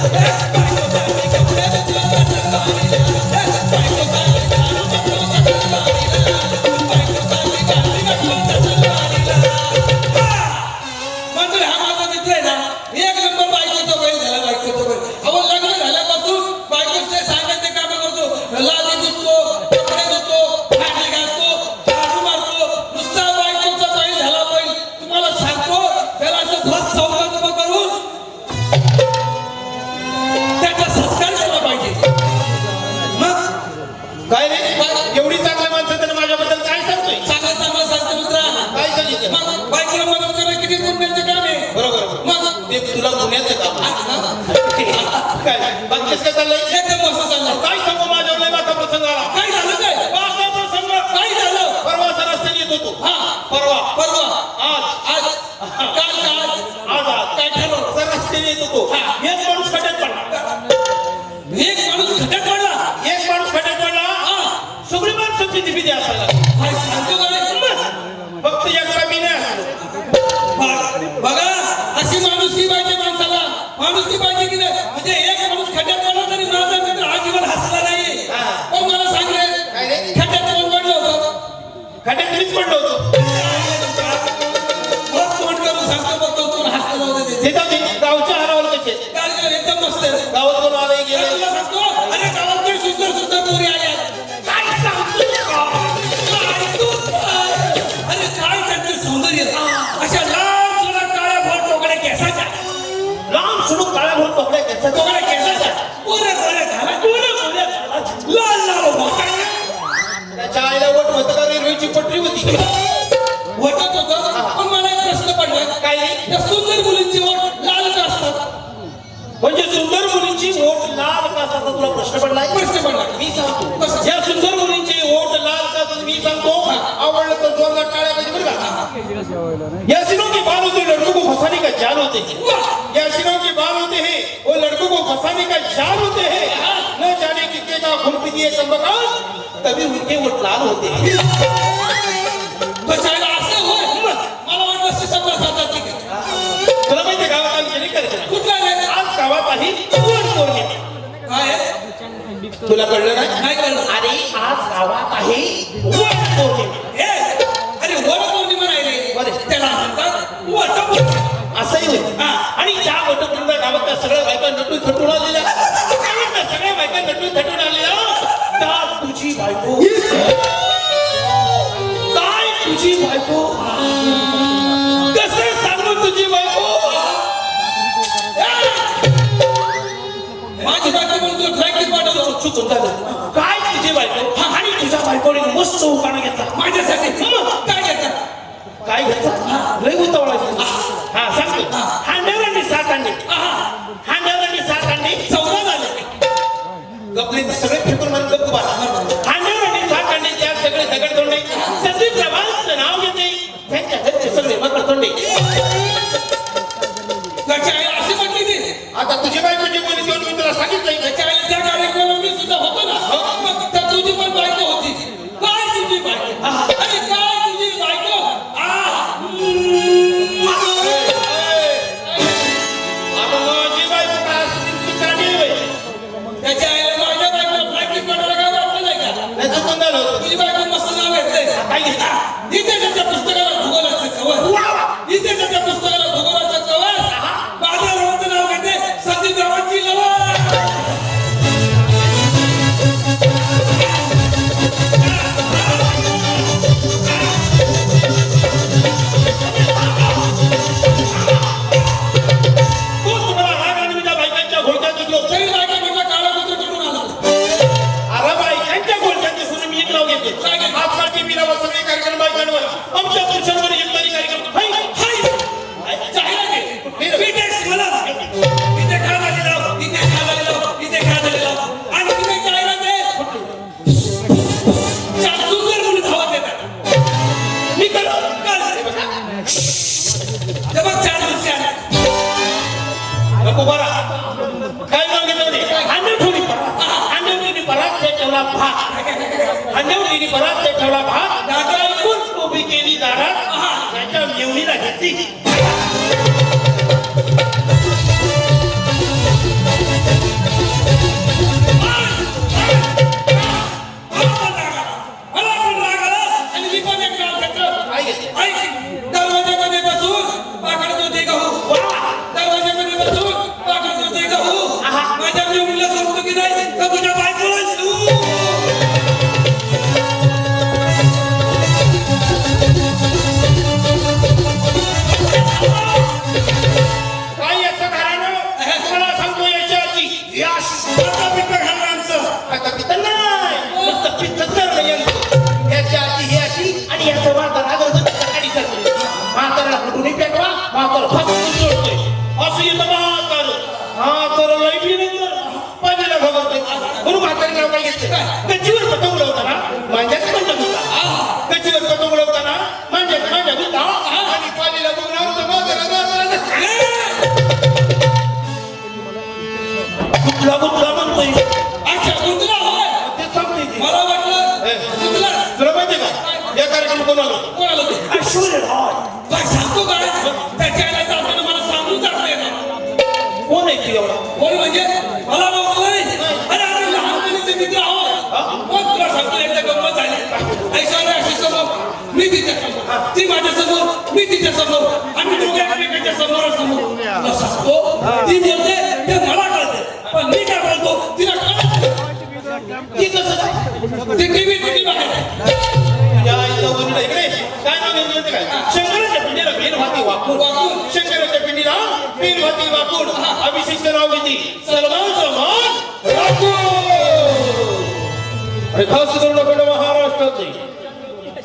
Bye. एवढी चांगल्या माणसं माझ्याबद्दल काय सांगतोय? चांगलं चांगलं सांगतो मित्रा. काय सांगितलं? मग बायकोला मदत करणं किती पुण्याचं काम आहे? बरोबर. मग? ते तुला गुन्ह्याचं काम आहे. काय? बाकीच काय चाललंय? एकदम मस्त चाललं काय सांगू? माझ्यावर लय मोठा प्रसंग आला. काय झालं काय? मोठा प्रसंग. काय झालं? परवा असा रस्त्याने येत होतो. हा. परवा. परवा. आज. आज. काल सोडून काळ्या भरून पकडाय त्याचा टोकड्या केसाच्या गोऱ्या गोऱ्या घाला गोऱ्या गोऱ्या घाला लाल लाल भोकाळ्या त्याच्या आईला वट होतं का? रेल्वेची पटरी होती. वाटत होतं. पण मला एक प्रश्न पडला. काय? त्या सुंदर मुलींची ओठ लाल का असतात? म्हणजे सुंदर मुलींची ओठ लाल का असतात? तुला प्रश्न पडलाय प्रश्न पडला. मी सांगतो? या सुंदर मुलींची ओठ लाल का असतात? मी सांगतो. आवडलं तर जोरदार टाळ्या पाहिजे बरं का? या सिनों के बाल होते लड़कों को फंसाने का? जाल होते. फंसाने का जाल होते हैं? न जाने कितने का पी दिए चंबकाल तभी उनके ओठ लाल होते हैं. बचायला असं होय. मला वाटलं सातात तुला माहिती गावात कुठला आज गावात आहे काय? तुला कळलं नाही नाही कळलं. अरे आज गावात आहे तुझी बायको. कसं सांगू तुझी बायको? माझी बायको म्हणतो ट्रॅकिंग पाठवतो. चुकून काय तुझी बायको? हा, आणि तुझ्या बायकोने मस्त उकाणा घेतला. माझ्यासाठी. काय घेतात काय घेतला? लय उतावळायचं हा सांगतो हांड्यावरनी सात अंडे हांड्यावरनी सात अंडे चौदा झाले. गपले सगळे फेकून मारून गप्प बसा. त्याच्या आई अशी म्हटली ती आता तुझी बायको जी बोली तेवढं मी तुला त्याच्या आई त्या कार्यक्रमाला भात. अंडे ठेवली ठेवला भात दादा ऐकून उभी केली दारात त्याच्या मेवणीला घेतली. काय घेतलं गच्चीवर पतंग उडवताना मांजाचा पंजा गुंता गच्चीवर पतंग उडवताना मांजाचा मांजा गुंता आणि कुठला कुठला म्हणतोय? अच्छा होय? ते सांगते. मला वाटलं तुला माहितीये का? या कार्यक्रम कोण आलो कोण आलं ते ऐश्वर्या रॉय. काय सांगतो काय त्याच्या जाताना मला सांगून जात नाही ना कोण आहे ती एवढा? मी तिच्या समोर. ती माझ्यासमोर. मी तिच्या समोर. आम्ही दोघे एकमेकांच्या तुला सांगतो ती बोलते ते मला कळते पण मी काय बोलतो? तिला कळत ती कसं काय ते टीव्ही टीव्ही बाहेर या आईचा वडील इकडे काय नाव घेतलं ते काय? शंकराच्या पिंडीला बेनभाती वाकून वाकून. शंकराच्या पिंडीला बेनभाती वाकून अभिषेक नाव घेतली सलमान सलमान राखून आणि खास